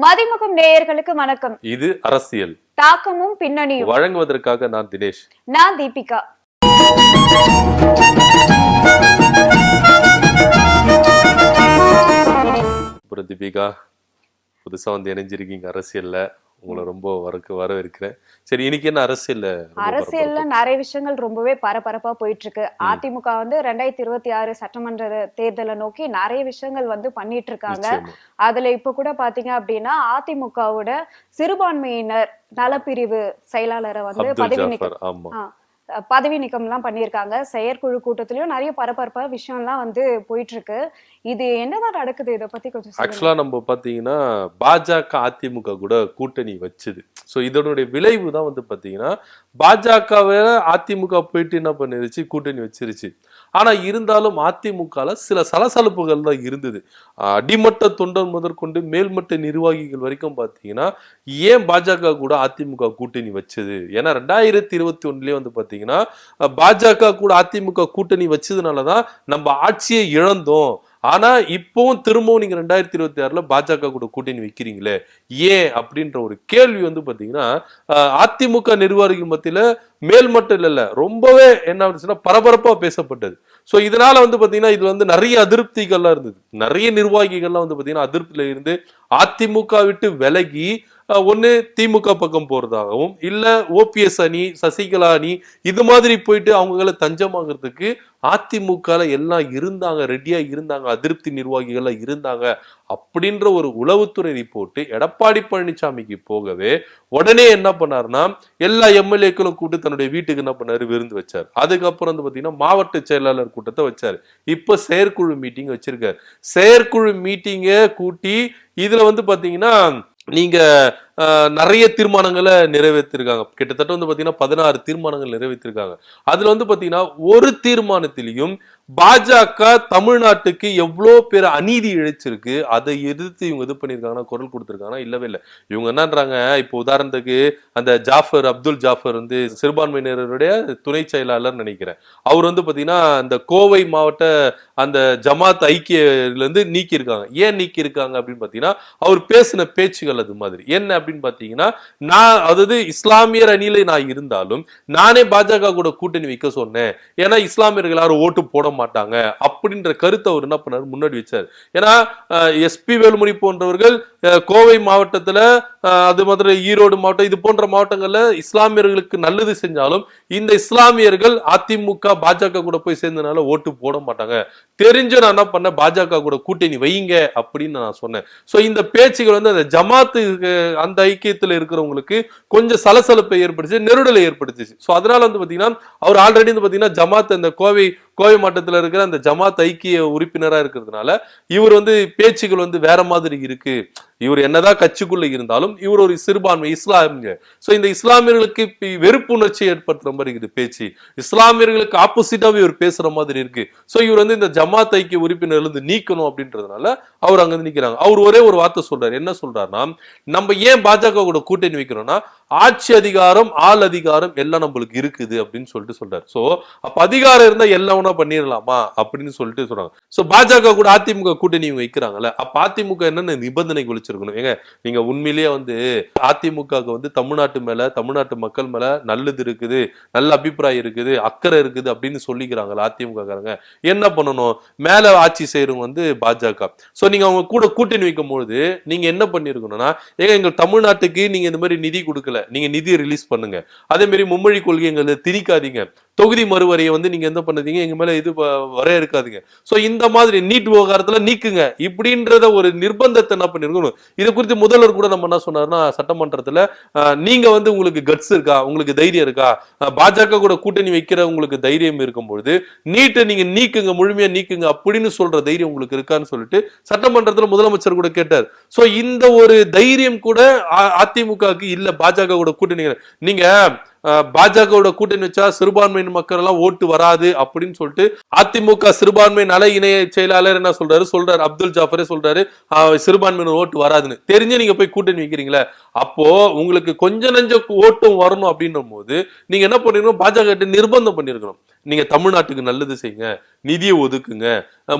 மதிமுகம் நேயர்களுக்கு வணக்கம். இது அரசியல். தாக்கமும் பின்னணியும். வழங்குவதற்காக நான் தினேஷ். நான் தீபிகா. அப்புறம் தீபிகா புதுசா வந்து இணைஞ்சிருக்கீங்க அரசியல்ல. உங்களை ரொம்ப வரக்கு வரவேற்கிறேன். சரி இன்னைக்கு என்ன அரசியல்ல ரொம்ப அரசியல்ல நிறைய விஷயங்கள் ரொம்பவே பரபரப்பா போயிட்டு இருக்கு அதிமுக வந்து ரெண்டாயிரத்தி இருபத்தி ஆறு சட்டமன்ற தேர்தலை நோக்கி நிறைய விஷயங்கள் வந்து பண்ணிட்டு இருக்காங்க. அதுல இப்ப கூட பாத்தீங்க அப்படின்னா அதிமுகவோட சிறுபான்மையினர் நலப்பிரிவு செயலாளரை வந்து பதவி நீக்கம் பதவி நீக்கம் எல்லாம் பண்ணியிருக்காங்க. செயற்குழு கூட்டத்திலயும் நிறைய பரபரப்பா விஷயம்லாம் வந்து போயிட்டு இருக்கு இது என்னதான் நடக்குது? இதை பத்தி கொஞ்சம் ஆக்சுவலாக ஆக்சுவலா நம்ம பாத்தீங்கன்னா பாஜக அதிமுக கூட கூட்டணி வச்சுது. ஸோ இதனுடைய விளைவு தான் வந்து பாத்தீங்கன்னா பாஜகவை அதிமுக போயிட்டு என்ன பண்ணிருச்சு? கூட்டணி வச்சிருச்சு. ஆனால் இருந்தாலும் அதிமுகவில் சில சலசலப்புகள் தான் இருந்தது. அடிமட்ட தொண்டன் முதற்கொண்டு மேல்மட்ட நிர்வாகிகள் வரைக்கும் பார்த்தீங்கன்னா ஏன் பாஜக கூட அதிமுக கூட்டணி வச்சது? ஏன்னா ரெண்டாயிரத்தி இருபத்தி ஒன்றுலேயே வந்து பார்த்தீங்கன்னா பாஜக கூட அதிமுக கூட்டணி வச்சதுனால தான் நம்ம ஆட்சியை இழந்தோம். ஆனா இப்பவும் திரும்பவும் நீங்க ரெண்டாயிரத்தி இருபத்தி ஆறுல பாஜக கூட கூட்டணி வைக்கிறீங்களே? ஏன்? அப்படின்ற ஒரு கேள்வி வந்து பாத்தீங்கன்னா அதிமுக நிர்வாகிகள் மத்தியில மேல்மட்டம் இல்ல ரொம்பவே என்ன ஆச்சுன்னா பரபரப்பா பேசப்பட்டது. சோ இதனால வந்து பாத்தீங்கன்னா இது வந்து நிறைய அதிருப்திகள்லாம் இருந்தது. நிறைய நிர்வாகிகள்லாம் வந்து பாத்தீங்கன்னா அதிருப்தியில இருந்து அதிமுக விட்டு விலகி ஒன்று திமுக பக்கம் போகிறதாகவும் இல்லை ஓபிஎஸ் அணி சசிகலா அணி இது மாதிரி போயிட்டு அவங்கள தஞ்சமாகறதுக்கு அதிமுகல எல்லாம் இருந்தாங்க ரெடியாக இருந்தாங்க அதிருப்தி நிர்வாகிகள்லாம் இருந்தாங்க அப்படின்ற ஒரு உளவுத்துறை ரிப்போர்ட்டு எடப்பாடி பழனிசாமிக்கு போகவே உடனே என்ன பண்ணாருன்னா எல்லா எம்எல்ஏக்களும் கூப்பிட்டு தன்னுடைய வீட்டுக்கு என்ன பண்ணார்? விருந்து வச்சார். அதுக்கப்புறம் வந்து பார்த்தீங்கன்னா மாவட்ட செயலாளர் கூட்டத்தை வச்சார். இப்போ செயற்குழு மீட்டிங் வச்சிருக்காரு. செயற்குழு மீட்டிங்கை கூட்டி இதில் வந்து பார்த்தீங்கன்னா நீங்க நிறைய தீர்மானங்களை நிறைவேற்றிருக்காங்க. கிட்டத்தட்ட வந்து பாத்தீங்கன்னா பதினாறு தீர்மானங்கள் நிறைவேற்றிருக்காங்க. அதுல வந்து பாத்தீங்கன்னா ஒரு தீர்மானத்திலையும் பாஜக தமிழ்நாட்டுக்கு எவ்வளோ பேர் அநீதி இழைச்சிருக்கு அதை எதிர்த்து இவங்க இது பண்ணியிருக்காங்கன்னா குரல் கொடுத்துருக்காங்கன்னா இல்லவே இல்லை. இவங்க என்னன்றாங்க இப்போ உதாரணத்துக்கு அந்த ஜாஃபர் அப்துல் ஜாஃபர் வந்து சிறுபான்மையினருடைய துணை செயலாளர் நினைக்கிறேன். அவர் வந்து பார்த்தீங்கன்னா அந்த கோவை மாவட்ட அந்த ஜமாத் ஐக்கியிலேருந்து நீக்கியிருக்காங்க. ஏன் நீக்கியிருக்காங்க அப்படின்னு பார்த்தீங்கன்னா அவர் பேசின பேச்சுகள் அது மாதிரி. என்ன அப்படின்னு பார்த்தீங்கன்னா நான் அதாவது இஸ்லாமியர் அணியில நான் இருந்தாலும் நானே பாஜக கூட கூட்டணி வைக்க சொன்னேன். ஏன்னா இஸ்லாமியர்கள் யாரும் ஓட்டு போட மாட்டாங்க. அப்படின்ற கருத்தை அவர் என்ன பண்ணார்? முன்னாடி வச்சார். ஏன்னா எஸ்பி வேலுமணி போன்றவர்கள் கோவை மாவட்டத்தில் அது மாதிரி ஈரோடு மாவட்டம் இது போன்ற மாவட்டங்களில் இஸ்லாமியர்களுக்கு நல்லது செஞ்சாலும் இந்த இஸ்லாமியர்கள் அதிமுக பாஜக கூட போய் சேர்ந்தனால ஓட்டு போட மாட்டாங்க. தெரிஞ்சு நான் என்ன பண்ணேன்? பாஜக கூட கூட்டணி வைங்க அப்படின்னு நான் சொன்னேன். சோ இந்த பேச்சுகள் வந்து அந்த ஜமாத்து அந்த ஐக்கியத்தில் இருக்கிறவங்களுக்கு கொஞ்சம் சலசலப்பை ஏற்படுத்தி நெருடலை ஏற்படுத்துச்சு. ஸோ அதனால வந்து பாத்தீங்கன்னா அவர் ஆல்ரெடி வந்து பாத்தீங்கன்னா ஜமாத் அந்த கோவை கோவை மாவட்டத்தில் இருக்கிற அந்த ஜமாத் ஐக்கிய உறுப்பினரா இருக்கிறதுனால இவர் வந்து பேச்சுகள் வந்து வேற மாதிரி இருக்கு. இவர் என்னதான் கட்சிக்குள்ள இருந்தாலும் இவர் ஒரு சிறுபான்மை இஸ்லாமிய. ஸோ இந்த இஸ்லாமியர்களுக்கு வெறுப்புணர்ச்சி ஏற்படுத்துற மாதிரி இருக்குது பேச்சு. இஸ்லாமியர்களுக்கு ஆப்போசிட்டாவே இவர் பேசுற மாதிரி இருக்கு. சோ இவர் வந்து இந்த ஜமாத் ஐக்கிய உறுப்பினர் இருந்து நீக்கணும் அப்படின்றதுனால அவர் அங்க இருந்து நிக்கிறாங்க. அவர் ஒரே ஒரு வார்த்தை சொல்றாரு. என்ன சொல்றாருன்னா நம்ம ஏன் பாஜக கூட கூட்டணி வைக்கிறோம்னா ஆட்சி அதிகாரம் ஆள் அதிகாரம் எல்லாம் நம்மளுக்கு இருக்குது அப்படின்னு சொல்லிட்டு சொல்றாரு. சோ அப்ப அதிகாரம் இருந்தா எல்லாம் ஒண்ணா பண்ணிடலாமா அப்படின்னு சொல்லிட்டு சொல்றாங்க. சோ பாஜக கூட அதிமுக கூட்டணி வைக்கிறாங்கல்ல அப்ப அதிமுக என்னென்ன நிபந்தனை வச்சிருக்கணும். ஏங்க நீங்க உண்மையிலேயே வந்து அதிமுகவுக்கு வந்து தமிழ்நாட்டு மேல தமிழ்நாட்டு மக்கள் மேல நல்லது இருக்குது நல்ல அபிப்பிராயம் இருக்குது அக்கறை இருக்குது அப்படின்னு சொல்லிக்கிறாங்கல்ல அதிமுகக்காரங்க என்ன பண்ணணும்? மேல ஆட்சி செய்யறவங்க வந்து பாஜக. சோ நீங்க அவங்க கூட கூட்டணி வைக்கும் பொழுது நீங்க என்ன பண்ணிருக்கணும்னா ஏங்க எங்க தமிழ்நாட்டுக்கு நீங்க இந்த மாதிரி நிதி கொடுக்கல. நீங்க நிதி ரிலீஸ் பண்ணுங்க. அதே மாதிரி மும்மொழி கொள்கை எங்களை திணிக்காதீங்க. தொகுதி மறுவரையை வந்து நீங்க என்ன பண்ணுதீங்க? எங்க மேல இது வரைய இருக்காதுங்க இருக்காதீங்க இந்த மாதிரி நீட் விவகாரத்துல நீக்குங்க. இப்படின்றத ஒரு நிர்பந்தத்தை என்ன பண்ணிருக்கணும்? இது குறித்து முதல்வர் கூட நம்ம என்ன சொன்னாருன்னா சட்டமன்றத்துல நீங்க வந்து உங்களுக்கு கட்ஸ் இருக்கா? உங்களுக்கு தைரியம் இருக்கா? பாஜக கூட கூட்டணி வைக்கிற உங்களுக்கு தைரியம் இருக்கும் பொழுது நீட்டை நீங்க நீக்குங்க முழுமையா நீக்குங்க அப்படின்னு சொல்ற தைரியம் உங்களுக்கு இருக்கான்னு சொல்லிட்டு சட்டமன்றத்துல முதலமைச்சர் கூட கேட்டார். ஸோ இந்த ஒரு தைரியம் கூட அ- அதிமுகவுக்கு இல்ல பாஜக கூட கூட்டணி நீங்க பாஜகவோட கூட்டணி வச்சா சிறுபான்மையின மக்கள் எல்லாம் ஓட்டு வராது அப்படின்னு சொல்லிட்டு அதிமுக சிறுபான்மை நல இணைய செயலாளர் என்ன சொல்றாரு? சொல்றாரு அப்துல் ஜாஃபரே சொல்றாரு அஹ், சிறுபான்மையினர் ஓட்டு வராதுன்னு. தெரிஞ்சு நீங்க போய் கூட்டணி வைக்கிறீங்களே. அப்போ உங்களுக்கு கொஞ்ச நஞ்ச ஓட்டும் வரணும் அப்படின்னும் போது நீங்க என்ன பண்ணிருக்கணும்? பாஜக நிர்பந்தம் பண்ணிருக்கணும். நீங்க தமிழ்நாட்டுக்கு நல்லது செய்யுங்க நிதியை ஒதுக்குங்க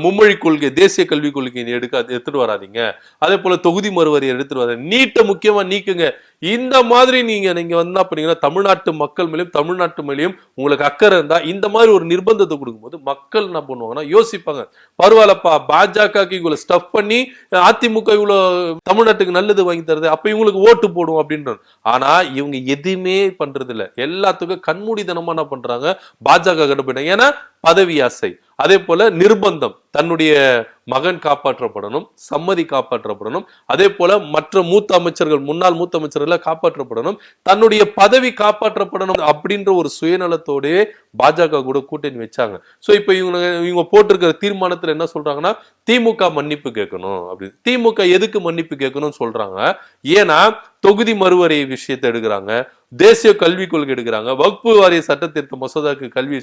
மும்மொழி கொள்கை தேசிய கல்விக் கொள்கை எடுக்க அது எடுத்துட்டு வராதீங்க. அதே போல தொகுதி மறுவரியை எடுத்துட்டு வராது நீட்டை முக்கியமா நீக்குங்க. இந்த மாதிரி நீங்க நீங்க வந்தால் என்ன பண்ணீங்கன்னா தமிழ்நாட்டு மக்கள் மேலேயும் தமிழ்நாட்டு மேலேயும் உங்களுக்கு அக்கறை இருந்தா இந்த மாதிரி ஒரு நிர்பந்தத்தை கொடுக்கும்போது மக்கள் என்ன பண்ணுவாங்கன்னா யோசிப்பாங்க. பரவாயில்லப்பா பாஜகக்கு இவ்வளவு ஸ்டஃப் பண்ணி அதிமுக இவ்வளவு தமிழ்நாட்டுக்கு நல்லது வாங்கி தருது அப்ப இவங்களுக்கு ஓட்டு போடும் அப்படின்ற ஆனா இவங்க எதுவுமே பண்றது இல்ல எல்லாத்துக்கும் கண்மூடித்தனமாக என்ன பண்றாங்க பாஜக கண்டுபிடிங்க ஏன்னா பதவி ஆசை. அதே போல நிர்பந்தம். தன்னுடைய மகன் காப்பாற்றப்படணும் சம்மதி காப்பாற்றப்படணும். அதே போல மற்ற மூத்த அமைச்சர்கள் முன்னாள் மூத்த அமைச்சர்கள் காப்பாற்றப்படணும். தன்னுடைய பதவி காப்பாற்றப்படணும் அப்படின்ற ஒரு சுயநலத்தோடே பாஜக கூட கூட்டணி வச்சாங்க. சோ இப்ப இவங்க இவங்க போட்டிருக்கிற தீர்மானத்துல என்ன சொல்றாங்கன்னா திமுக மன்னிப்பு கேட்கணும் அப்படின்னு. திமுக எதுக்கு மன்னிப்பு கேட்கணும்னு சொல்றாங்க. ஏன்னா தொகுதி மறுவரை விஷயத்தை எடுக்கிறாங்க. தேசிய கல்விக் கொள்கை எடுக்கிறாங்க. வகுப்பு வாரிய சட்ட திருத்த மசோதாக்கு கல்வி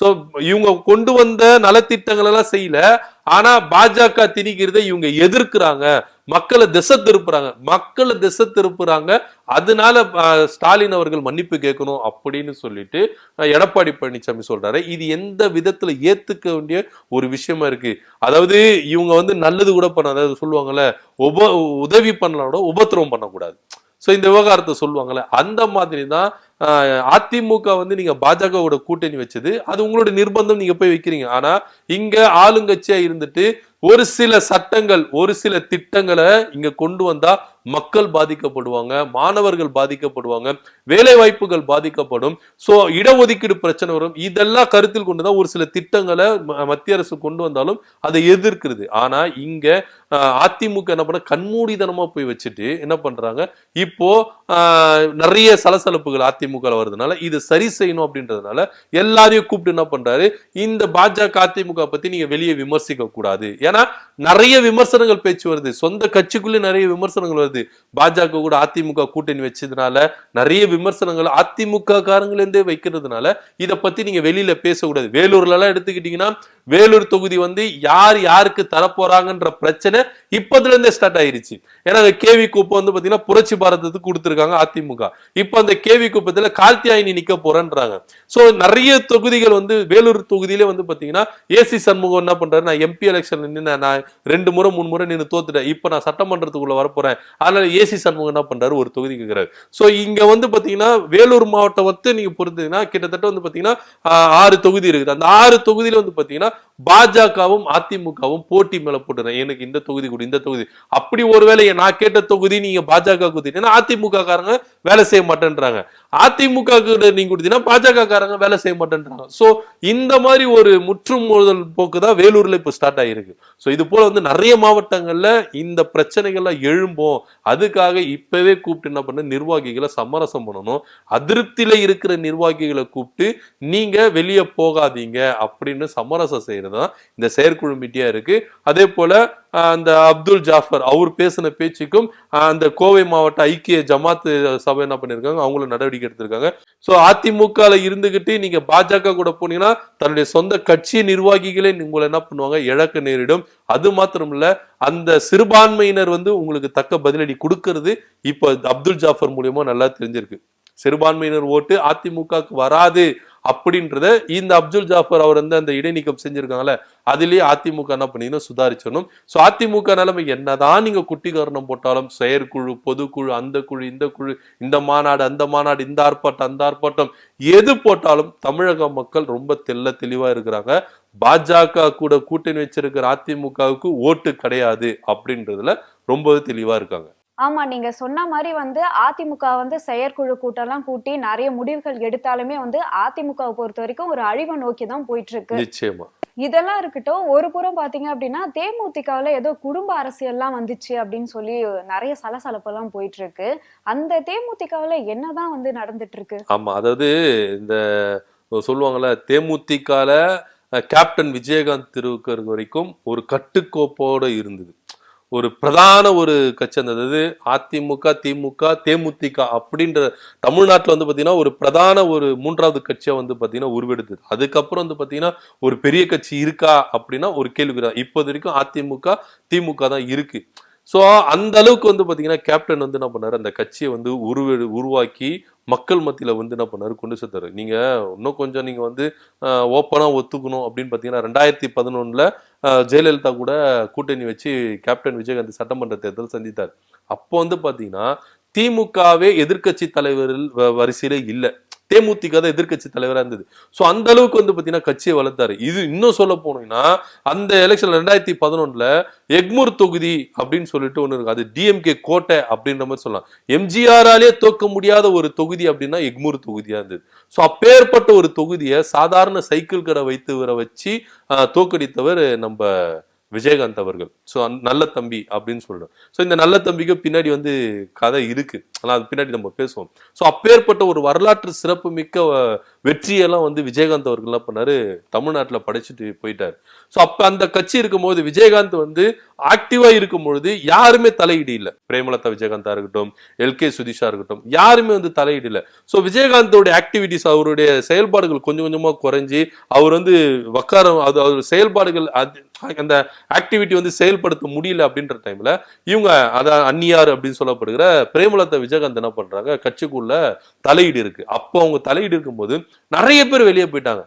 சோ இவங்க கொண்டு வந்த நலத்திட்டங்கள் எல்லாம் செய்யல. ஆனா பாஜக திணிக்கிறத இவங்க எதிர்க்கிறாங்க. மக்களை திசை திருப்புறாங்க. மக்களை திசை திருப்புறாங்க. அதனால ஸ்டாலின் அவர்கள் மன்னிப்பு கேட்கணும் அப்படின்னு சொல்லிட்டு எடப்பாடி பழனிசாமி சொல்றாரு. இது எந்த விதத்துல ஏத்துக்க வேண்டிய ஒரு விஷயமா இருக்கு? அதாவது இவங்க வந்து நல்லது கூட பண்ண அதாவது சொல்லுவாங்கல்ல உப உதவி பண்ணலாம் கூட உபத்திரவம் பண்ணக்கூடாது. சோ இந்த விவகாரத்தை சொல்லுவாங்கல்ல அந்த மாதிரி தான் அதிமுக வந்து நீங்க பாஜகவோட கூட்டணி வச்சது அது உங்களோட நிர்பந்தம் நீங்க போய் வைக்கிறீங்க. ஆனா இங்க ஆளுங்கட்சியா இருந்துட்டு ஒரு சில சட்டங்கள் ஒரு சில திட்டங்களை இங்க கொண்டு வந்தா மக்கள் பாதிக்கப்படுவாங்க மாணவர்கள் பாதிக்கப்படுவாங்க வேலை வாய்ப்புகள் பாதிக்கப்படும். சோ இடஒதுக்கீடு பிரச்சனை வரும். இதெல்லாம் கருத்தில் கொண்டுதான் ஒரு சில திட்டங்களை ம- மத்திய அரசு கொண்டு வந்தாலும் அதை எதிர்க்கிறது. ஆனா இங்க அதிமுக என்ன பண்ண கண்மூடிதனமா போய் வச்சுட்டு என்ன பண்றாங்க இப்போ நிறைய சலசலப்புகள் அதிமுக ல வருதுனால இது சரி செய்யணும் அப்படின்றதுனால எல்லாரையும் கூப்பிட்டு என்ன பண்றாரு? இந்த பாஜக அதிமுக பத்தி நீங்க வெளியே விமர்சிக்க கூடாது. ஏன்னா நிறைய விமர்சனங்கள் பேச்சு வருது. சொந்த கட்சிக்குள்ளே நிறைய விமர்சனங்கள் வருது. பாஜக கூட அதிமுக கூட்டணி வச்சதுனால நிறைய விமர்சனங்கள் அதிமுக காரங்களே வைக்கிறதுனால இத பத்தி நீங்க வெளியில பேசக்கூடாது. வேலூர்ல எல்லாம் எடுத்துக்கிட்டீங்கன்னா வேலூர் தொகுதி வந்து யார் யாருக்கு தரப்போறாங்கன்ற பிரச்சனை இப்பதுல இருந்தே ஸ்டார்ட் ஆயிருச்சு. ஏன்னா அந்த கேவி கூப்பம் வந்து பாத்தீங்கன்னா புரட்சி பாரதத்துக்கு கொடுத்திருக்காங்க அதிமுக. இப்போ அந்த கேவி கூப்பத்துல கார்த்தியாயினி நிக்க போறேன்றாங்க. சோ நிறைய தொகுதிகள் வந்து வேலூர் தொகுதியிலே வந்து பாத்தீங்கன்னா ஏசி சண்முகம் என்ன பண்றாரு? நான் எம்பி எலெக்ஷன் நின்று நான் ரெண்டு முறை மூணு முறை நின்று தோத்துட்டேன். இப்ப நான் சட்டமன்றத்துக்குள்ள வரப்போறேன். அதனால ஏசி சண்முகம் என்ன பண்றாரு? ஒரு தொகுதி கேட்கிறாரு சோ இங்க வந்து பாத்தீங்கன்னா வேலூர் மாவட்டம் வந்து நீங்க பொறுத்தீங்கன்னா கிட்டத்தட்ட வந்து பாத்தீங்கன்னா ஆறு தொகுதி இருக்குது. அந்த ஆறு தொகுதியில வந்து பாத்தீங்கன்னா பாஜகவும் அதிமுகவும் போட்டி மேல போட்டுறேன். எனக்கு இந்த தொகுதி கூட இந்த தொகுதி. அப்படி ஒருவேளை நான் கேட்ட தொகுதி நீங்க பாஜக கொடுத்தீங்கன்னா அதிமுக காரங்க வேலை செய்ய மாட்டேன்றாங்க. அதிமுக நீங்க கொடுத்தீங்கன்னா பாஜக காரங்க வேலை செய்ய மாட்டேன்றாங்க. சோ இந்த மாதிரி ஒரு முற்றும் மோதல் போக்கு தான் வேலூர்ல இப்ப ஸ்டார்ட் ஆயிருக்கு. சோ இது போல வந்து நிறைய மாவட்டங்கள்ல இந்த பிரச்சனைகள்லாம் எழும்போம் அதுக்காக இப்பவே கூப்பிட்டு என்ன பண்ண நிர்வாகிகளை சமரசம் பண்ணணும். அதிருப்தியில இருக்கிற நிர்வாகிகளை கூப்பிட்டு நீங்க வெளியே போகாதீங்க அப்படின்னு சமரசம் செய்யறது தான் இந்த செயற்குழு மீட்டியா இருக்கு. அதே போல அந்த அப்துல் ஜாஃபர் அவர் பேசின பேச்சுக்கும் அந்த கோவை மாவட்ட ஐக்கிய ஜமாத்து சபை என்ன பண்ணியிருக்காங்க அவங்களும் நடவடிக்கை எடுத்திருக்காங்க. ஸோ அதிமுகவில் இருந்துகிட்டு நீங்கள் பாஜக கூட போனீங்கன்னா தன்னுடைய சொந்த கட்சி நிர்வாகிகளே உங்களை என்ன பண்ணுவாங்க இழக்க நேரிடும். அது மாத்திரம் இல்லை அந்த சிறுபான்மையினர் வந்து உங்களுக்கு தக்க பதிலடி கொடுக்கறது இப்போ அப்துல் ஜாஃபர் மூலியமா நல்லா தெரிஞ்சிருக்கு. சிறுபான்மையினர் ஓட்டு அதிமுகவுக்கு வராது அப்படின்றத இந்த அப்துல் ஜாஃபர் அவர் வந்து அந்த இடைநீக்கம் செஞ்சிருக்காங்கல்ல அதுலேயே அதிமுக என்ன பண்ணிக்கணும்? சுதாரிச்சிடணும். ஸோ அதிமுக நிலைமை என்னதான் நீங்க குட்டி காரணம் போட்டாலும் செயற்குழு பொதுக்குழு அந்த குழு இந்த குழு இந்த மாநாடு அந்த மாநாடு இந்த ஆர்ப்பாட்டம் அந்த ஆர்ப்பாட்டம் எது போட்டாலும் தமிழக மக்கள் ரொம்ப தெல்ல தெளிவா இருக்கிறாங்க. பாஜக கூட கூட்டணி வச்சிருக்கிற அதிமுகவுக்கு ஓட்டு கிடையாது அப்படின்றதுல ரொம்பவே தெளிவா இருக்காங்க. ஆமா நீங்க சொன்ன மாதிரி வந்து அதிமுக வந்து செயற்குழு கூட்டம்லாம் கூட்டி நிறைய முடிவுகள் எடுத்தாலுமே வந்து அதிமுகவை பொறுத்த வரைக்கும் ஒரு அழிவை நோக்கி தான் போயிட்டு இருக்கு நிச்சயமா. இதெல்லாம் இருக்கட்டும் ஒரு புறம் பாத்தீங்க அப்படின்னா தேமுதிகவுல ஏதோ குடும்ப அரசியல்லாம் வந்துச்சு அப்படின்னு சொல்லி நிறைய சலசலப்பெல்லாம் போயிட்டு இருக்கு அந்த தேமுதிகவுல என்னதான் வந்து நடந்துட்டு இருக்கு ஆமா அதாவது இந்த சொல்லுவாங்கல்ல தேமுதிகால கேப்டன் விஜயகாந்த் திருவுக்கர் வரைக்கும் ஒரு கட்டுக்கோப்போட இருந்தது. ஒரு பிரதான ஒரு கட்சி அந்த அதாவது அதிமுக திமுக தேமுதிக அப்படின்ற தமிழ்நாட்டில் வந்து பார்த்தீங்கன்னா ஒரு பிரதான ஒரு மூன்றாவது கட்சியாக வந்து பார்த்தீங்கன்னா உருவெடுத்தது. அதுக்கப்புறம் வந்து பார்த்தீங்கன்னா ஒரு பெரிய கட்சி இருக்கா அப்படின்னா ஒரு கேள்வி தான். இப்போது வரைக்கும் அதிமுக திமுக தான் இருக்கு. ஸோ அந்த அளவுக்கு வந்து பார்த்தீங்கன்னா கேப்டன் வந்து என்ன பண்ணார்? அந்த கட்சியை வந்து உருவெடு உருவாக்கி மக்கள் மத்தியில் வந்து என்ன பண்ணாரு? கொண்டு சேர்த்தாரு. நீங்கள் இன்னும் கொஞ்சம் நீங்கள் வந்து ஓப்பனாக ஒத்துக்கணும் அப்படின்னு பார்த்தீங்கன்னா ரெண்டாயிரத்தி பதினொன்றில் ஜெயலலிதா கூட கூட்டணி வச்சு கேப்டன் விஜயகாந்த் சட்டமன்ற தேர்தல் சந்தித்தார். அப்போ வந்து பார்த்தீங்கன்னா திமுகவே எதிர்க்கட்சி தலைவரில் வ- வரிசையில இல்லை. தேமுதிக தான் எதிர்கட்சி தலைவராக இருந்தது. ஸோ அந்த அளவுக்கு வந்து பார்த்தீங்கன்னா கட்சியை வளர்த்தாரு. இது இன்னும் சொல்ல போனீங்கன்னா அந்த எலெக்ஷன் ரெண்டாயிரத்தி பதினொன்றில் எக்மூர் தொகுதி அப்படின்னு சொல்லிட்டு ஒன்று இருக்கு. அது டிஎம்கே கோட்டை அப்படின்ற மாதிரி சொல்லலாம். எம்ஜிஆராலே தோக்க முடியாத ஒரு தொகுதி அப்படின்னா எக்மூர் தொகுதியா இருந்தது. ஸோ அப்பேற்பட்ட ஒரு தொகுதியை சாதாரண சைக்கிள் கடை வைத்து வர வச்சு தோக்கடித்தவர் நம்ம விஜயகாந்த் அவர்கள். ஸோ நல்ல தம்பி அப்படின்னு சொல்றோம் ஸோ இந்த நல்ல தம்பிக்கு பின்னாடி வந்து கதை இருக்கு. ஆனால் அது பின்னாடி நம்ம பேசுவோம். ஸோ அப்பேற்பட்ட ஒரு வரலாற்று சிறப்பு மிக்க வெற்றியெல்லாம் வந்து விஜயகாந்த் அவர்கள்லாம் பண்ணாரு. தமிழ்நாட்டில் படைச்சிட்டு போயிட்டார். ஸோ அப்போ அந்த கட்சி இருக்கும்போது விஜயகாந்த் வந்து ஆக்டிவாக இருக்கும் பொழுது யாருமே தலையீடு இல்லை பிரேமலதா விஜயகாந்தா இருக்கட்டும் எல்கே சுதிஷா இருக்கட்டும் யாருமே வந்து தலையீடு இல்லை ஸோ விஜயகாந்தோட ஆக்டிவிட்டிஸ் அவருடைய செயல்பாடுகள் கொஞ்சம் கொஞ்சமாக குறைஞ்சி அவர் வந்து வக்காரம் அது அவர் செயல்பாடுகள் அது- அந்த ஆக்டிவிட்டி வந்து செயல்படுத்த முடியல அப்படின்ற டைம்ல இவங்க அதான் அந்நியார் அப்படின்னு சொல்லப்படுகிற பிரேமலதா விஜயகாந்த் என்ன பண்றாங்க கட்சிக்குள்ள தலையீடு இருக்கு. அப்போ அவங்க தலையீடு இருக்கும்போது நிறைய பேர் வெளியே போயிட்டாங்க.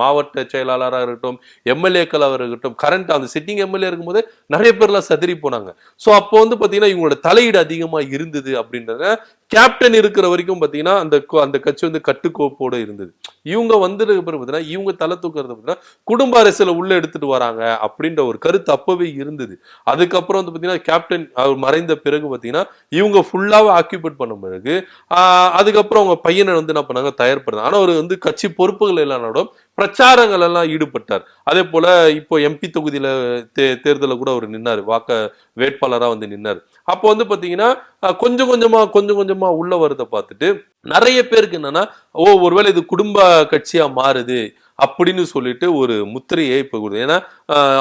மாவட்ட செயலாளராக இருக்கட்டும் எம்எல்ஏக்களாக இருக்கட்டும் கரண்ட் அந்த சிட்டிங் எம்எல்ஏ இருக்கும்போது நிறைய பேர்லாம் சதறி போனாங்க. ஸோ அப்போ வந்து பார்த்தீங்கன்னா இவங்களோட தலையீடு அதிகமாக இருந்தது அப்படின்றத கேப்டன் இருக்கிற வரைக்கும் பார்த்தீங்கன்னா அந்த அந்த கட்சி வந்து கட்டுக்கோப்போடு இருந்தது. இவங்க வந்ததுக்கு பிறகு பார்த்தீங்கன்னா இவங்க தலை தூக்குறது பார்த்தீங்கன்னா குடும்ப அரசியல உள்ள எடுத்துட்டு வராங்க அப்படின்ற ஒரு கருத்து அப்பவே இருந்தது. அதுக்கப்புறம் வந்து பார்த்தீங்கன்னா கேப்டன் அவர் மறைந்த பிறகு பார்த்தீங்கன்னா இவங்க ஃபுல்லாகவே ஆக்கியூபேட் பண்ண பிறகு அதுக்கப்புறம் அவங்க பையனை வந்து என்ன பண்ணாங்க தயார் பண்ணாங்க ஆனால் அவர் வந்து கட்சி பொறுப்புகள் எல்லாரோடும் பிரச்சாரங்கள் எல்லாம் ஈடுபட்டார். அதே போல இப்போ எம்பி தொகுதியில தே தேர்தலில் கூட அவர் நின்னாரு. வாக்க வேட்பாளராக வந்து நின்னாரு. அப்போ வந்து பார்த்தீங்கன்னா கொஞ்சம் கொஞ்சமா கொஞ்சம் கொஞ்சமா உள்ள வரதை பார்த்துட்டு நிறைய பேருக்கு என்னன்னா ஓ ஒருவேளை இது குடும்ப கட்சியா மாறுது அப்படின்னு சொல்லிட்டு ஒரு முத்திரையை இப்போ கொடுது ஏன்னா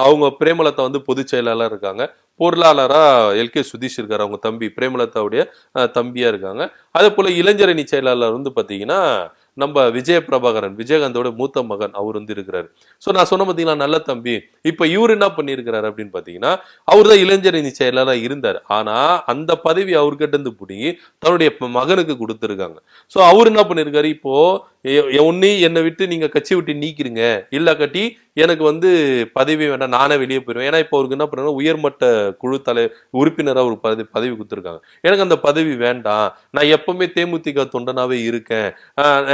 அவங்க பிரேமலதா வந்து பொதுச் செயலாளர் இருக்காங்க. பொருளாளரா எல்கே சுதீஷ் இருக்கார். அவங்க தம்பி பிரேமலதாவுடைய தம்பியாக தம்பியா இருக்காங்க. அதே போல இளைஞரணி செயலாளர் வந்து பார்த்தீங்கன்னா நம்ம விஜய பிரபாகரன் விஜயகாந்தோட மூத்த மகன் அவர் வந்து இருக்கிறாரு. ஸோ நான் சொன்ன பார்த்தீங்கன்னா நல்ல தம்பி. இப்போ இவர் என்ன பண்ணியிருக்கிறாரு அப்படின்னு பார்த்தீங்கன்னா அவர் தான் இளைஞரணி செயலாளராக இருந்தார். ஆனால் அந்த பதவி அவர்கிட்ட இருந்து பிடிங்கி தன்னுடைய மகனுக்கு கொடுத்துருக்காங்க. ஸோ அவர் என்ன பண்ணியிருக்காரு இப்போ ஒன்னி என்னை விட்டு நீங்க கட்சி விட்டு நீக்கிறீங்க இல்ல கட்டி எனக்கு வந்து பதவி வேண்டாம் நானே வெளியே போயிடுவேன். ஏன்னா இப்போ அவருக்கு என்ன பண்ணுறாங்க உயர்மட்ட குழு தலை உறுப்பினராக ஒரு பதவி பதவி கொடுத்துருக்காங்க. எனக்கு அந்த பதவி வேண்டாம். நான் எப்பவுமே தேமுதிக தொண்டனாகவே இருக்கேன்.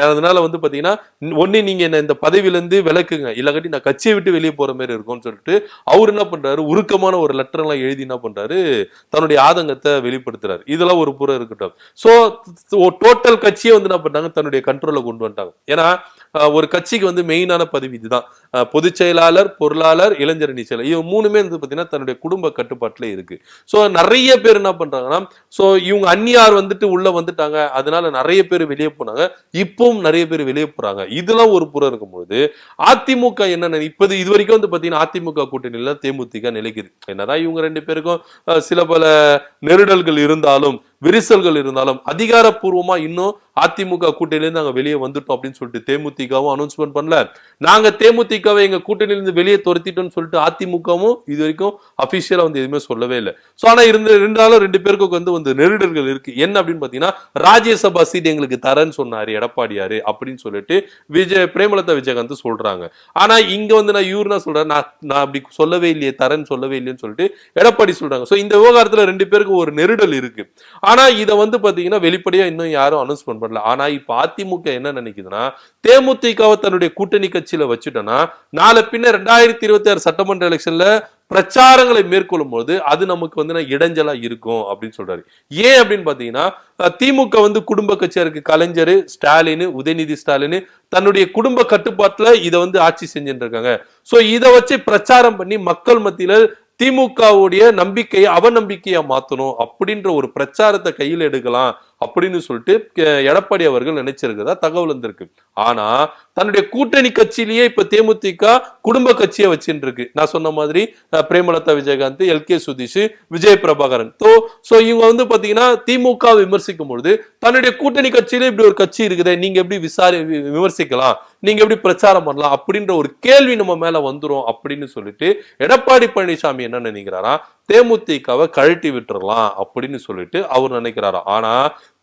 அதனால வந்து பார்த்தீங்கன்னா ஒன்று நீங்கள் என்ன இந்த பதவியிலேருந்து விளக்குங்க விலக்குங்க. இல்லாட்டி நான் கட்சியை விட்டு வெளியே போகிற மாதிரி இருக்கும்னு சொல்லிட்டு அவர் என்ன பண்ணுறாரு உருக்கமான ஒரு லெட்டர்லாம் எழுதி என்ன பண்ணுறாரு தன்னுடைய ஆதங்கத்தை வெளிப்படுத்துறாரு. இதெல்லாம் ஒரு புறம் இருக்கட்டும். ஸோ டோட்டல் கட்சியை வந்து என்ன பண்ணாங்க தன்னுடைய கண்ட்ரோலில் கொண்டு வந்துட்டாங்க. ஏன்னா ஒரு கட்சிக்கு வந்து மெயினான பதவி இதுதான். பொதுச் செயலாளர் பொருளாளர் இளைஞரணி செயலர். இவங்க மூணுமே வந்து பார்த்தீங்கன்னா தன்னுடைய குடும்ப கட்டுப்பாட்டில் இருக்கு. ஸோ நிறைய பேர் என்ன பண்றாங்கன்னா ஸோ இவங்க அந்நியார் வந்துட்டு உள்ள வந்துட்டாங்க. அதனால நிறைய பேர் வெளியே போனாங்க. இப்பவும் நிறைய பேர் வெளியே போறாங்க. இதெல்லாம் ஒரு புறம் இருக்கும்போது அதிமுக என்ன இப்போது இது வரைக்கும் வந்து பார்த்தீங்கன்னா அதிமுக கூட்டணியில் தேமுதிக நிலைக்குது. என்னதான் இவங்க ரெண்டு பேருக்கும் சில பல நெருடல்கள் இருந்தாலும் விரிசல்கள் இருந்தாலும் அதிகாரப்பூர்வமா இன்னும் அதிமுக கூட்டணியிலிருந்து நாங்க வெளியே வந்துட்டோம் அப்படின்னு சொல்லிட்டு தேமுதிகவும் அனௌன்ஸ்மெண்ட் பண்ணல. நாங்க தேமுதிகவை எங்க கூட்டணியிலிருந்து வெளியே துரத்திட்டோம்னு சொல்லிட்டு அதிமுகவும் இது வரைக்கும் அபிஷியலா வந்து எதுவுமே சொல்லவே இல்லை. ஸோ ஆனா இருந்த ரெண்டாலும் ரெண்டு பேருக்கும் வந்து வந்து நெருடல்கள் இருக்கு. என்ன அப்படின்னு பாத்தீங்கன்னா ராஜ்யசபா சீட் எங்களுக்கு தரேன்னு சொன்னாரு எடப்பாடியாரு அப்படின்னு சொல்லிட்டு விஜய் பிரேமலதா விஜயகாந்த் சொல்றாங்க. ஆனா இங்க வந்து நான் இவரு சொல்றேன் நான் நான் அப்படி சொல்லவே இல்லையே தரேன்னு சொல்லவே இல்லையேன்னு சொல்லிட்டு எடப்பாடி சொல்றாங்க. ஸோ இந்த விவகாரத்துல ரெண்டு பேருக்கு ஒரு நெருடல் இருக்கு. ஆனா இதை வந்து பாத்தீங்கன்னா வெளிப்படையா இன்னும் யாரும் அனௌன்ஸ்மெண்ட் பண்ணல. ஆனா இப்ப அதிமுக என்ன நினைக்குதுன்னா தேமுதிகவை தன்னுடைய கூட்டணி கட்சியில வச்சுட்டோம்னா நாளை பின்ன ரெண்டாயிரத்தி இருபத்தி ஆறு சட்டமன்ற எலெக்ஷன்ல பிரச்சாரங்களை மேற்கொள்ளும் போது அது நமக்கு வந்து இடைஞ்சலா இருக்கும் அப்படின்னு சொல்றாரு. ஏன் அப்படின்னு பாத்தீங்கன்னா திமுக வந்து குடும்ப கட்சியா இருக்கு கலைஞர் ஸ்டாலின் உதயநிதி ஸ்டாலின் தன்னுடைய குடும்ப கட்டுப்பாட்டுல இதை வந்து ஆட்சி செஞ்சுட்டு இருக்காங்க. சோ இதை வச்சு பிரச்சாரம் பண்ணி மக்கள் மத்தியில திமுகவுடைய நம்பிக்கையை அவநம்பிக்கையா மாத்தணும் அப்படின்ற ஒரு பிரச்சாரத்தை கையில் எடுக்கலாம். அப்படின்னு சொல்லிட்டு எடப்பாடி அவர்கள் நினைச்சிருக்கிறதா தகவல் வந்திருக்கு. ஆனா தன்னுடைய கூட்டணி கட்சியிலேயே இப்ப தேமுதிக குடும்ப கட்சியை வச்சுட்டு இருக்கு நான் சொன்ன மாதிரி பிரேமலதா விஜயகாந்த் எல். கே. சுதீஷ் விஜய் பிரபாகரன். தோ சோ இவங்க வந்து பாத்தீங்கன்னா திமுக விமர்சிக்கும் பொழுது தன்னுடைய கூட்டணி கட்சியில இப்படி ஒரு கட்சி இருக்குதே நீங்க எப்படி விசாரி விமர்சிக்கலாம்? நீங்க எப்படி பிரச்சாரம் பண்ணலாம்? அப்படின்ற ஒரு கேள்வி நம்ம மேல வந்துரும் அப்படின்னு சொல்லிட்டு எடப்பாடி பழனிசாமி என்ன நினைக்கிறாரா? தேமுதிகவை கழட்டி விட்டுறலாம் அப்படின்னு சொல்லிட்டு அவர் நினைக்கிறாரா? ஆனா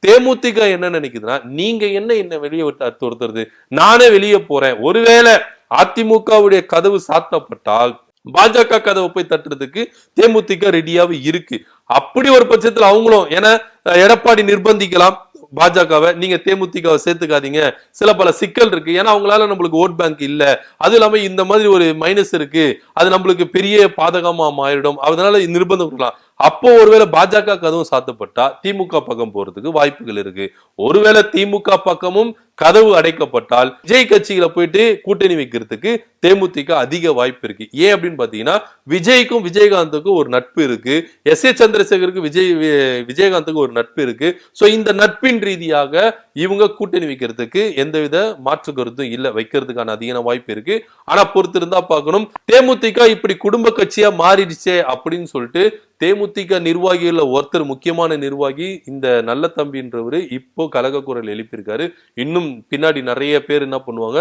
தேமுதிக என்ன நினைக்குதுன்னா நீங்க என்ன என்ன வெளியே விட்டு துரத்துறது நானே வெளியே போறேன். ஒருவேளை அதிமுகவுடைய கதவு சாத்தப்பட்டால் பாஜக கதவை போய் தட்டுறதுக்கு தேமுதிக ரெடியாவே இருக்கு. அப்படி ஒரு பட்சத்துல அவங்களும் ஏன்னா எடப்பாடி நிர்பந்திக்கலாம் பாஜகவை. நீங்க தேமுதிகவை சேர்த்துக்காதீங்க. சில பல சிக்கல் இருக்கு. ஏன்னா அவங்களால நம்மளுக்கு ஓட் பேங்க் இல்ல. அது இல்லாம இந்த மாதிரி ஒரு மைனஸ் இருக்கு. அது நம்மளுக்கு பெரிய பாதகமா மாறிடும். அதனால நிர்பந்தம் கொடுக்கலாம் அப்போ ஒருவேளை பாஜக கதவும் சாத்தப்பட்டா திமுக பக்கம் போறதுக்கு வாய்ப்புகள் இருக்கு. ஒருவேளை திமுக பக்கமும் கதவு அடைக்கப்பட்டால் விஜய் கட்சியில போயிட்டு கூட்டணி வைக்கிறதுக்கு தேமுதிக அதிக வாய்ப்பு இருக்கு. ஏன் அப்படின்னு பாத்தீங்கன்னா விஜய்க்கும் விஜயகாந்துக்கும் ஒரு நட்பு இருக்கு. எஸ் ஏ சந்திரசேகருக்கு விஜய் விஜயகாந்துக்கும் ஒரு நட்பு இருக்கு. ஸோ இந்த நட்பின் ரீதியாக இவங்க கூட்டணி வைக்கிறதுக்கு எந்தவித மாற்று கருத்தும் இல்லை. வைக்கிறதுக்கான அதிக வாய்ப்பு இருக்கு. ஆனா பொறுத்திருந்தா பார்க்கணும் தேமுதிக இப்படி குடும்ப கட்சியா மாறிடுச்சே அப்படின்னு சொல்லிட்டு தேமுதிக நிர்வாகிகள்ல ஒருத்தர் முக்கியமான நிர்வாகி இந்த நல்ல தம்பின்றவரு இப்போ கலக குரல் எழுப்பியிருக்காரு. இன்னும் பின்னாடி நிறைய பேர் என்ன பண்ணுவாங்க?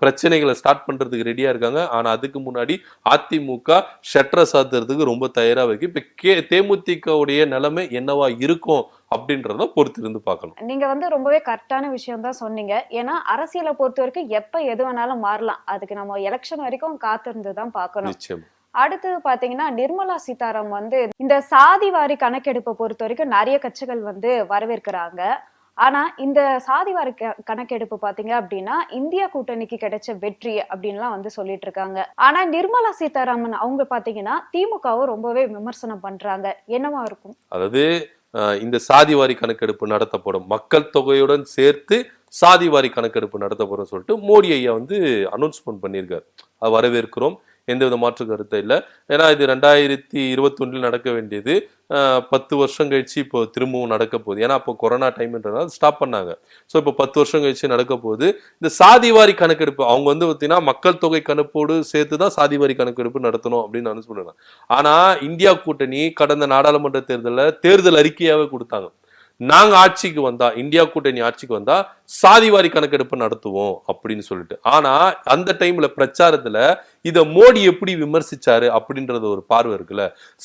பிரச்சனைகளை ஸ்டார்ட் பண்றதுக்கு ரெடியா இருக்காங்க. ஆனா அதுக்கு முன்னாடி அதிமுக ஷட்டரை சாத்துறதுக்கு ரொம்ப தயாரா இருக்கு. இப்ப கே தேமுதிகவுடைய நிலைமை என்னவா இருக்கும் அப்படின்றத பொறுத்து இருந்து பார்க்கணும். நீங்க வந்து ரொம்பவே கரெக்டான விஷயம் தான் சொன்னீங்க. ஏன்னா அரசியலை பொறுத்த வரைக்கும் எப்ப எது வேணாலும் மாறலாம். அதுக்கு நம்ம எலெக்ஷன் வரைக்கும் காத்திருந்து தான் பார்க்கணும். அடுத்தது பாத்தீங்கன்னா நிர்மலா சீதாராம் வந்து இந்த சாதிவாரி கணக்கெடுப்பை பொறுத்த வரைக்கும் நிறைய கட்சிகள் வந்து வரவேற்கிறாங்க. ஆனா இந்த சாதிவாரி க- கணக்கெடுப்பு பாத்தீங்க அப்படின்னா இந்தியா கூட்டணிக்கு கிடைச்ச வெற்றி அப்படின்லாம் வந்து சொல்லிட்டு இருக்காங்க. ஆனா நிர்மலா சீதாராமன் அவங்க பாத்தீங்கன்னா திமுகவும் ரொம்பவே விமர்சனம் பண்றாங்க. என்னவா இருக்கும்? அதாவது இந்த சாதிவாரி கணக்கெடுப்பு நடத்தப்படும். மக்கள் தொகையுடன் சேர்த்து சாதிவாரி கணக்கெடுப்பு நடத்தப்படும் சொல்லிட்டு மோடி ஐயா வந்து அனௌன்ஸ்மெண்ட் பண்ணியிருக்காரு. வரவேற்கிறோம். எந்தவித மாற்று கருத்தை இல்லை. ஏன்னா இது ரெண்டாயிரத்தி இருபத்தொன்னில் நடக்க வேண்டியது. பத்து வருஷம் கழிச்சு இப்போ திரும்பவும் நடக்க போகுது. ஏன்னா அப்போ கொரோனா டைம்ன்றதுனால ஸ்டாப் பண்ணாங்க. ஸோ இப்போ பத்து வருஷம் கழிச்சு நடக்க போகுது. இந்த சாதிவாரி கணக்கெடுப்பு அவங்க வந்து பார்த்தீங்கன்னா மக்கள் தொகை கணக்கோடு சேர்த்து தான் சாதிவாரி கணக்கெடுப்பு நடத்தணும் அப்படின்னு நான் சொல்லுறேன் இந்தியா கூட்டணி கடந்த நாடாளுமன்ற தேர்தலில் தேர்தல் அறிக்கையாகவே கொடுத்தாங்க. நாங்கள் ஆட்சிக்கு வந்தா இந்தியா கூட்டணி ஆட்சிக்கு வந்தா சாதிவாரி கணக்கெடுப்பு நடத்துவோம் அப்படின்னு சொல்லிட்டு. ஆனா அந்த டைம்ல பிரச்சாரத்துல இத மோடி எப்படி விமர்சிச்சாரு அப்படின்றது ஒரு பார்வை இருக்குல்ல.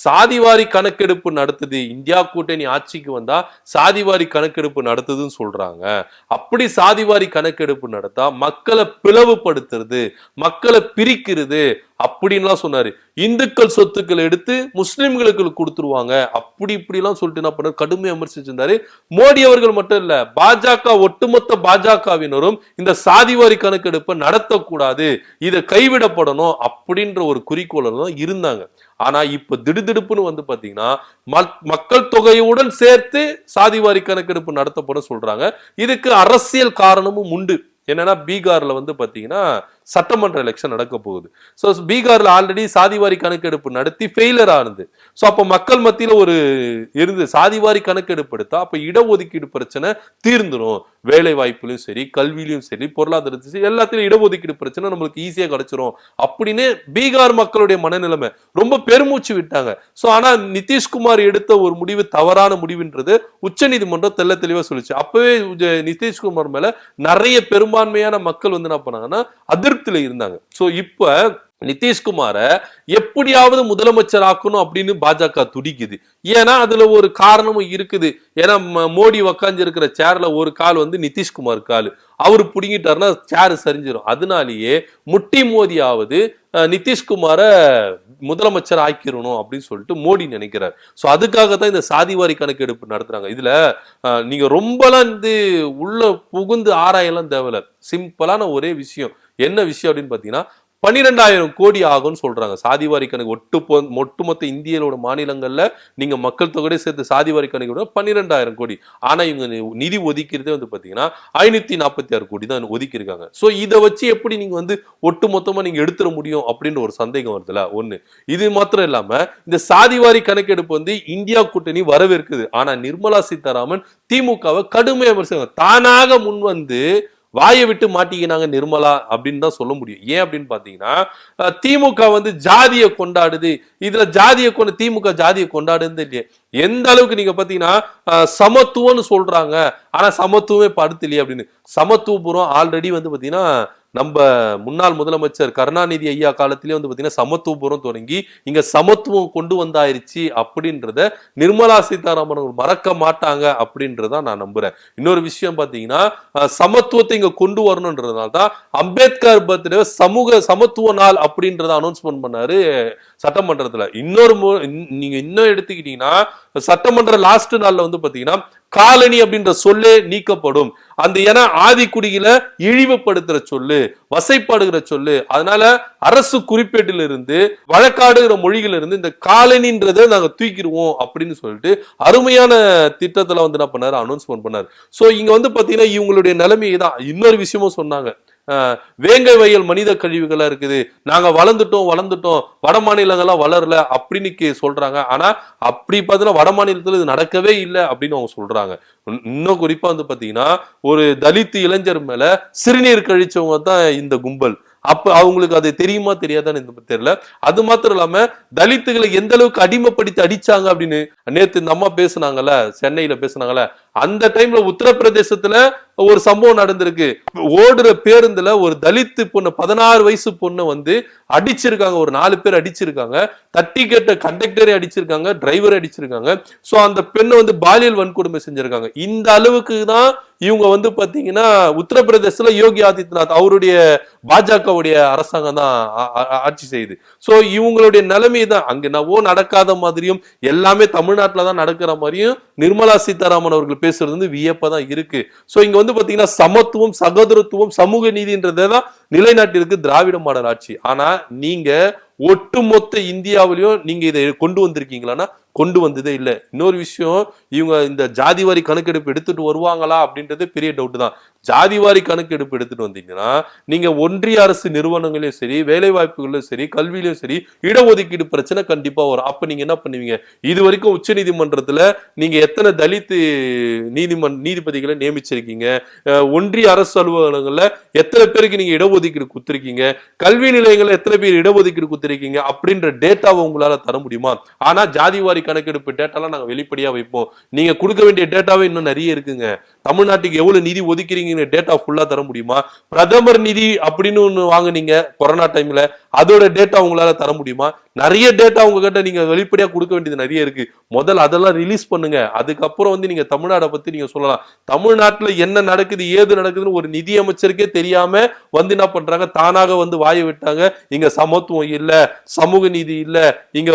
சாதிவாரி கணக்கெடுப்பு நடத்துது இந்தியா கூட்டணி ஆட்சிக்கு வந்தா சாதிவாரி கணக்கெடுப்பு நடத்துதுன்னு சொல்றாங்க. அப்படி சாதிவாரி கணக்கெடுப்பு நடத்தா மக்களை பிளவுபடுத்துறது மக்களை பிரிக்கிறது அப்படின்லாம் சொன்னாரு. இந்துக்கள் சொத்துக்கள் எடுத்து முஸ்லிம்களுக்கு கொடுத்துருவாங்க. அப்படி இப்படி எல்லாம் சொல்லிட்டு என்ன பண்ணாரு? கடுமையா விமர்சிச்சிருந்தாரு. மோடி அவர்கள் மட்டும் இல்ல பாஜக ஒட்டுமொத்த பாஜகவினரும் இந்த சாதிவாரி கணக்கெடுப்பை நடத்தக்கூடாது இதை கைவிடப்படணும் அப்படின்ற ஒரு குறிக்கோள் தான் இருந்தாங்க. ஆனா இப்ப திடுதிடுப்புன்னு வந்து பாத்தீங்கன்னா மக்- மக்கள் தொகையுடன் சேர்த்து சாதிவாரி கணக்கெடுப்பு நடத்தப்படும் சொல்றாங்க. இதுக்கு அரசியல் காரணமும் உண்டு. என்னன்னா பீகார்ல வந்து பாத்தீங்கன்னா சட்டமன்ற எலெக்ஷன் நடக்க போகுது. ஸோ பீகாரில் ஆல்ரெடி சாதிவாரி கணக்கெடுப்பு நடத்தி ஃபெயிலர் ஆனது. ஸோ அப்போ மக்கள் மத்தியில ஒரு இருந்து சாதிவாரி கணக்கெடுப்பு எடுத்தா அப்போ இடஒதுக்கீடு பிரச்சனை தீர்ந்துடும் வேலை வாய்ப்புலையும் சரி கல்வியிலும் சரி பொருளாதாரத்தையும் சரி எல்லாத்திலும் இடஒதுக்கீடு பிரச்சனை நம்மளுக்கு ஈஸியா கிடைச்சிரும். அப்படின்னு பீகார் மக்களுடைய மனநிலைமை ரொம்ப பெருமூச்சு விட்டாங்க. ஸோ ஆனா நிதிஷ்குமார் எடுத்த ஒரு முடிவு தவறான முடிவுன்றது உச்சநீதிமன்றம் தெள்ள தெளிவா சொல்லுச்சு. அப்பவே நிதிஷ்குமார் மேல நிறைய பெரும்பான்மையான மக்கள் வந்து என்ன பண்ணாங்கன்னா அதிருப்தியில இருந்தாங்க. ஸோ இப்போ நிதிஷ்குமார எப்படியாவது முதலமைச்சர் ஆக்கணும் அப்படின்னு பாஜக துடிக்குது. ஏன்னா அதுல ஒரு காரணமும் இருக்குது. ஏன்னா மோடி உக்காந்து இருக்கிற சேர்ல ஒரு கால் வந்து நிதிஷ்குமார் கால். அவர் பிடுங்கிட்டாருன்னா சேர் சரிஞ்சிடும் அதனாலேயே முட்டி மோதியாவது அஹ், நிதிஷ்குமார முதலமைச்சர் ஆக்கிரணும் அப்படின்னு சொல்லிட்டு மோடி நினைக்கிறார். ஸோ அதுக்காக தான் இந்த சாதிவாரி கணக்கெடுப்பு நடத்துறாங்க. இதுல நீங்க ரொம்பலாம் வந்து உள்ள புகுந்து ஆராயலாம் தேவையில்ல. சிம்பிளான ஒரே விஷயம். என்ன விஷயம் அப்படின்னு பார்த்தீங்கன்னா பன்னிரெண்டாயிரம் கோடி ஆகும்னு சொல்றாங்க. சாதிவாரி கணக்கு ஒட்டு பொ- ஒட்டுமொத்த இந்தியரோட மாநிலங்கள்ல நீங்க மக்கள் தொகையோட சேர்த்து சாதிவாரி கணக்கு பன்னிரெண்டாயிரம் கோடி. ஆனா இவங்க நிதி ஒதுக்கிறதே வந்து பாத்தீங்கன்னா ஐநூத்தி நாற்பத்தி ஆறு கோடி தான் ஒதுக்கியிருக்காங்க. ஸோ இதை வச்சு எப்படி நீங்க வந்து ஒட்டு மொத்தமா நீங்க எடுத்துட முடியும் அப்படின்ற ஒரு சந்தேகம் வருதுல ஒண்ணு. இது மாத்திரம் இல்லாம இந்த சாதிவாரி கணக்கெடுப்பு வந்து இந்தியா கூட்டணி வரவேற்குது. ஆனா நிர்மலா சீதாராமன் திமுகவை கடுமையாக விமர்சனம் தானாக முன் வந்து வாயை விட்டு மாட்டிக்கினாங்க நிர்மலா அப்படின்னு தான் சொல்ல முடியும். ஏன் அப்படின்னு பாத்தீங்கன்னா திமுக வந்து ஜாதியை கொண்டாடுது. இதுல ஜாதியை கொண்டு திமுக ஜாதியை கொண்டாடுது இல்லையே எந்த அளவுக்கு நீங்க பாத்தீங்கன்னா சமத்துவம்னு சொல்றாங்க. ஆனா சமத்துவமே படுத்து இல்லையே அப்படின்னு. சமத்துவபுரம் ஆல்ரெடி வந்து பாத்தீங்கன்னா நம்ம முன்னாள் முதலமைச்சர் கருணாநிதி ஐயா காலத்திலேயே வந்து பார்த்தீங்கன்னா சமத்துவபுரம் தொடங்கி இங்க சமத்துவம் கொண்டு வந்தாயிருச்சு அப்படின்றத நிர்மலா சீதாராமன் அவர்கள் மறக்க மாட்டாங்க அப்படின்றத நான் நம்புறேன். இன்னொரு விஷயம் பார்த்தீங்கன்னா சமத்துவத்தை இங்க கொண்டு வரணுன்றதுனால தான் அம்பேத்கர் பர்த்டே சமூக சமத்துவ நாள் அப்படின்றத அனௌன்ஸ்மெண்ட் பண்ணாரு சட்டமன்றத்துல. இன்னொரு மு- நீங்க இன்னும் எடுத்துக்கிட்டீங்கன்னா சட்டமன்ற லாஸ்ட் நாள்ல வந்து பாத்தீங்கன்னா காலனி அப்படின்ற சொல்லே நீக்கப்படும். அந்த ஏன்னா ஆதிக்குடியில இழிவுபடுத்துற சொல்லு வசைப்பாடுகிற சொல்லு. அதனால அரசு குறிப்பேட்டிலிருந்து வழக்காடுகிற மொழிகளிலிருந்து இந்த காலனின்றதை நாங்க தூக்கிடுவோம் அப்படின்னு சொல்லிட்டு அருமையான திட்டத்துல வந்து என்ன பண்ணாரு? அனௌன்ஸ்மெண்ட் பண்ணாரு. ஸோ இங்க வந்து பாத்தீங்கன்னா இவங்களுடைய நிலைமை தான் இன்னொரு விஷயமும் சொன்னாங்க. வேங்கை வயல் மனித கழிவுகளாக இருக்குது. நாங்கள் வளர்ந்துட்டோம் வளர்ந்துட்டோம். வட மாநிலங்கள்லாம் வளரல அப்படின்னு கே- ஆனால் அப்படி பார்த்தீங்கன்னா வட மாநிலத்தில் இது நடக்கவே இல்லை அப்படின்னு அவங்க சொல்கிறாங்க இன்னும் குறிப்பாக வந்து பார்த்தீங்கன்னா ஒரு தலித்து இளைஞர் மேலே சிறுநீர் கழிச்சவங்க தான் இந்த கும்பல். அப்ப அவங்களுக்கு அது தெரியுமா தெரியாதான்னு தெரியல. அது மாத்திரம் இல்லாம தலித்துகளை எந்த அளவுக்கு அடிமைப்படுத்தி அடிச்சாங்க அப்படின்னு நேத்து இந்த அம்மா பேசுனாங்கல்ல சென்னையில பேசுனாங்கல்ல அந்த டைம்ல உத்தரப்பிரதேசத்துல ஒரு சம்பவம் நடந்திருக்கு. ஓடுற பேருந்துல ஒரு தலித்து பொண்ணு பதினாறு வயசு பொண்ணு வந்து அடிச்சிருக்காங்க. ஒரு நாலு பேர் அடிச்சிருக்காங்க. தட்டி கேட்ட கண்டக்டரே அடிச்சிருக்காங்க டிரைவர் அடிச்சிருக்காங்க. சோ அந்த பெண்ணை வந்து பாலியல் வன்கொடுமை செஞ்சிருக்காங்க. இந்த அளவுக்கு தான் இவங்க வந்து பாத்தீங்கன்னா உத்தரப்பிரதேசத்துல யோகி ஆதித்யநாத் அவருடைய பாஜகவுடைய அரசாங்கம் தான் ஆட்சி செய்யுது. சோ இவங்களுடைய நிலைமை தான். அங்க என்னவோ நடக்காத மாதிரியும் எல்லாமே தமிழ்நாட்டில தான் நடக்கிற மாதிரியும் நிர்மலா சீதாராமன் அவர்கள் பேசுறது வந்து வியப்பா தான் இருக்கு. சோ இங்க வந்து பாத்தீங்கன்னா சமத்துவம் சகோதரத்துவம் சமூக நீதின்றதை தான் நிலைநாட்டிற்கு திராவிட மாடல் ஆட்சி. ஆனா நீங்க ஒட்டுமொத்த இந்தியாவிலையும் நீங்க இதை கொண்டு வந்திருக்கீங்களான்னா கொண்டு வந்ததே இல்லை. இன்னொரு விஷயம் இவங்க இந்த ஜாதிவாரி கணக்கெடுப்பு எடுத்துட்டு வருவாங்களா அப்படின்றது பெரிய டவுட் தான். ஜாதிவாரி கணக்கெடுப்பு எடுத்துட்டு வந்தீங்கன்னா நீங்க ஒன்றிய அரசு நிறுவனங்களையும் சரி வேலை வாய்ப்புகளிலும் சரி கல்வியிலும் சரி இடஒதுக்கீடு பிரச்சனை கண்டிப்பா வரும். அப்ப நீங்க என்ன பண்ணுவீங்க? இது வரைக்கும் உச்ச நீதிமன்றத்துல நீங்க எத்தனை தலித்து நீதிமன்ற நீதிபதிகளை நியமிச்சிருக்கீங்க? ஒன்றிய அரசு அலுவலகங்கள்ல எத்தனை பேருக்கு நீங்க இடஒதுக்கீடு கொடுத்துருக்கீங்க? கல்வி நிலையங்கள்ல எத்தனை பேர் இடஒதுக்கீடு கொடுத்துருக்கீங்க? அப்படின்ற டேட்டாவை உங்களால தர முடியுமா? ஆனா ஜாதிவாரி கணக்கெடுப்பு டேட்டாலாம் நாங்க வெளிப்படையா வைப்போம். நீங்க கொடுக்க வேண்டிய டேட்டாவே இன்னும் நிறைய இருக்குங்க. தமிழ்நாட்டுக்கு எவ்வளவு நிதி ஒதுக்கிறீங்கன்னு டேட்டா ஃபுல்லா தர முடியுமா? பிரதமர் நிதி அப்படின்னு ஒன்று வாங்குனீங்க கொரோனா டைம்ல அதோட டேட்டா உங்களால தர முடியுமா? நிறைய டேட்டா உங்ககிட்ட நீங்க வெளிப்படையா கொடுக்க வேண்டியது நிறைய இருக்கு. முதல்ல அதெல்லாம் ரிலீஸ் பண்ணுங்க. அதுக்கப்புறம் வந்து நீங்க தமிழ்நாடை பத்தி நீங்க சொல்லலாம். தமிழ்நாட்டுல என்ன நடக்குது ஏது நடக்குதுன்னு ஒரு நிதி அமைச்சருக்கே தெரியாம வந்து என்ன பண்றாங்க? தானாக வந்து வாயை விட்டாங்க. இங்க சமத்துவம் இல்ல சமூக நீதி இல்ல இங்க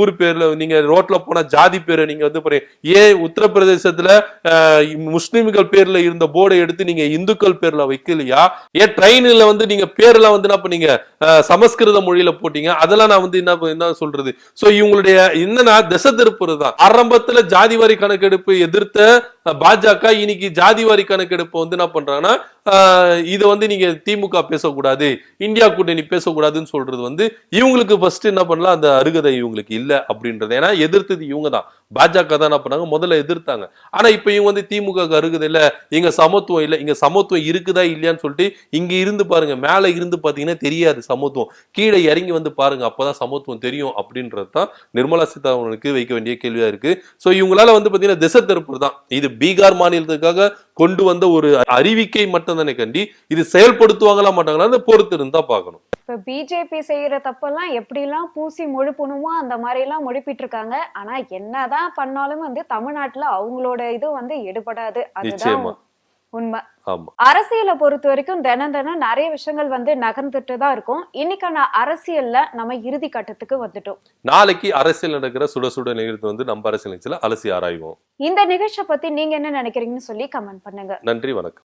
ஊர் பேர்ல நீங்க ரோட்ல போனா ஜாதி பேரை நீங்க வந்து ஏன் உத்தரப்பிரதேசத்துல முஸ்லீம்கள் முஸ்லிம்கள் பேர்ல இருந்த போர்டை எடுத்து நீங்க இந்துக்கள் பேர்ல வைக்கலையா? ஏன் ட்ரெயின்ல வந்து நீங்க பேர்லாம் வந்து என்ன பண்ணீங்க? சமஸ்கிருத மொழியில போட்டீங்க. அதெல்லாம் நான் வந்து என்ன என்ன சொல்றது? சோ இவங்களுடைய என்னன்னா திசை திருப்புறது தான். ஆரம்பத்துல ஜாதி வாரி கணக்கெடுப்பு எதிர்த்த பாஜக இன்னைக்கு ஜாதி வாரி கணக்கெடுப்பு வந்து என்ன பண்றாங்கன்னா இது வந்து நீங்க திமுக பேசக்கூடாது இந்தியா கூட்டணி பேசக்கூடாதுன்னு சொல்றது வந்து இவங்களுக்கு ஃபர்ஸ்ட் என்ன பண்ணலாம் அந்த அருகதை இவங்களுக்கு இல்ல அப்படின்றது. ஏன்னா எதிர்த்தது இவங்க தான். பாஜக தான் என்ன பண்ணாங்க முதல்ல எதிர்த்தாங்க. ஆனா இப்ப இவங்க வந்து திமுக க்கு அருகதை இல்ல இங்க சமத்துவம் இல்ல இங்க சமத்துவம் இருக்குதா இல்லையான்னு சொல்லிட்டு இங்க இருந்து பாருங்க மேல இருந்து பாத்தீங்கன்னா தெரியாது சமத்துவம். கீழே இறங்கி வந்து பாருங்க அப்பதான் சமத்துவம் தெரியும் அப்படின்றது தான் நிர்மலா சீதாராமனுக்கு வைக்க வேண்டிய கேள்வியா இருக்கு. சோ இவங்களால வந்து பாத்தீங்கன்னா திசை திருப்பு தான். இது பீகார் மாநிலத்துக்காக கொண்டு வந்த ஒரு அறிவிக்கை மட்டும் தானே கண்டி. இது செயல்படுத்துவாங்களா மாட்டாங்களா? பொறுத்து இருந்தா பார்க்கணும். இப்ப பிஜேபி செய்யற தப்பெல்லாம் எப்படிலாம் பூசி முழுப்பணுமோ அந்த மாதிரி எல்லாம் முழுப்பிட்டு இருக்காங்க ஆனா என்னதான் பண்ணாலும் வந்து தமிழ்நாட்டுல அவங்களோட இது வந்து எடுபடாது. அதுதான். உண்மை. அரசியலை பொறுத்த வரைக்கும் தினம் தினம் நிறைய விஷயங்கள் வந்து நகர்ந்துட்டு தான் இருக்கும். இன்னைக்கான அரசியல்ல நம்ம இறுதி கட்டத்துக்கு வந்துட்டோம். நாளைக்கு அரசியல் நடக்கிற சுட சுட நிகழ்த்து வந்து நம்ம அரசியல் நிகழ்ச்சியில அலசி ஆராய்வோம். இந்த நிகழ்ச்சியை பத்தி நீங்க என்ன நினைக்கிறீங்கன்னு சொல்லி கமெண்ட் பண்ணுங்க. நன்றி வணக்கம்.